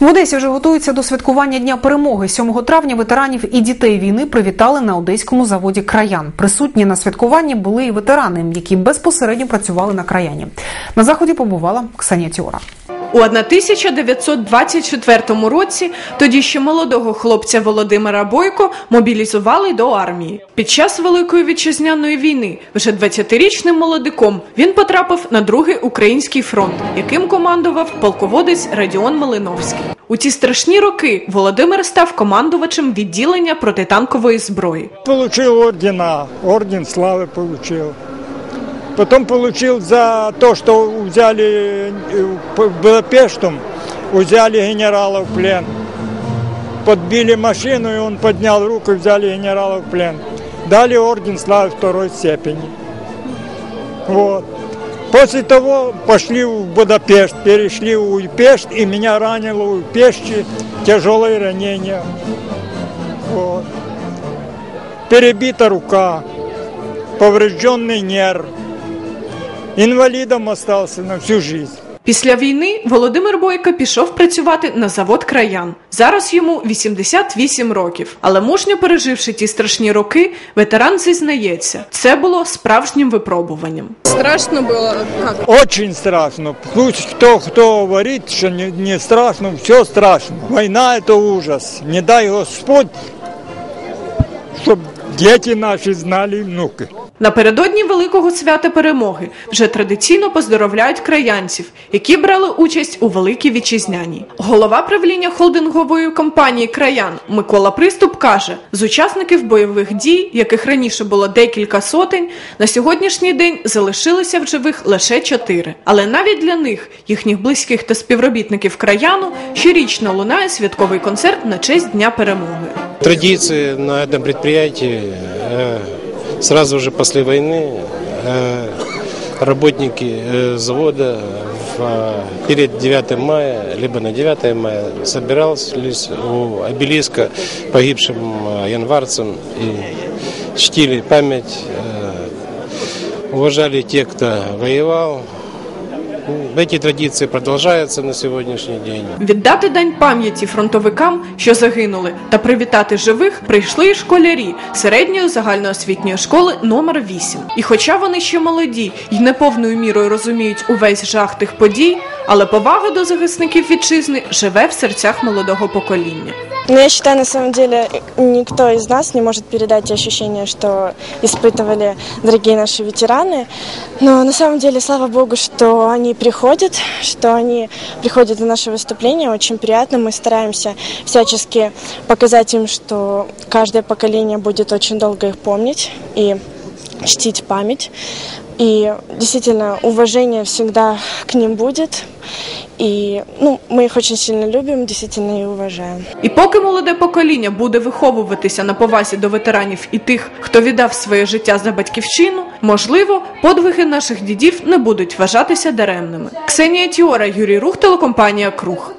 В Одесі вже готуються до святкування Дня перемоги. 7 травня ветеранів і дітей війни привітали на одеському заводі Краян. Присутні на святкуванні були і ветерани, які безпосередньо працювали на краяні. На заході побувала Ксанія Тіора. У 1924 році тоді ще молодого хлопця Володимира Бойко мобілізували до армії. Під час Великої вітчизняної війни вже 20-річним молодиком він потрапив на другий український фронт, яким командував полководець Радіон Малиновський. У ті страшні роки Володимир став командувачем відділення протитанкової зброї. Получил ордена, орден славы получил. Потом получил за то, что взяли э, Будапештом, взяли генерала в плен. Подбили машину, и он поднял руку и взяли генерала в плен. Дали орден славы второй степени. Вот. После того пошли в Будапешт, перешли в Уйпешт, и меня ранило в Уйпеште тяжелое ранение. Вот. Перебита рука, поврежденный нерв. Инвалидом остался на всю жизнь. Після війни Володимир Бойко пішов працювати на завод краян. Зараз йому 88 років. Але мужньо переживши ті страшні роки, ветеран зізнається, це було справжнім випробуванням. Страшно было, как? Очень страшно. Пусть кто, кто говорит, что не, не страшно, все страшно. Война это ужас. Не дай Господь, чтобы дети наши знали внуки. Напередодні великого свята перемоги вже традиційно поздоровляють краянців, які брали участь у великій вітчизняній. Голова правління холдингової компанії Краян Микола Приступ каже: з учасників бойових дій, яких раніше було декілька сотень, на сьогоднішній день залишилися в живих лише чотири. Але навіть для них, їхніх близьких та співробітників краяну, щорічно лунає святковий концерт на честь Дня перемоги. Традиции на этом предприятии э, сразу же после войны э, работники э, завода э, перед 9 мая, либо на 9 мая собирались у обелиска погибшим январцам и чтили память, уважали тех, кто воевал. Эти традиции продолжаются на сегодняшний день. Віддати дань пам'яті фронтовикам, що загинули, та привітати живих прийшли і школярі середньої загальноосвітньої школи номер 8. І хоча вони ще молоді і не повною мірою розуміють увесь жах тих подій, але повага до захисників вітчизни живе в серцях молодого покоління. Но я считаю, на самом деле, никто из нас не может передать те ощущения, что испытывали дорогие наши ветераны. Но на самом деле, слава богу, что они приходят, что они приходят на наше выступление. Очень приятно. Мы стараемся всячески показать им, что каждое поколение будет очень долго их помнить и чтить память. И действительно, уважение всегда к ним будет. И ну, мы их очень сильно любим, действительно, и уважаем. І поки молоде покоління буде виховуватися на повазі до ветеранів і тих, хто віддав своє життя за батьківщину, можливо, подвиги наших дідів не будуть вважатися даремними. Ксенія Тіора, Юрій Рух, телекомпанія Круг.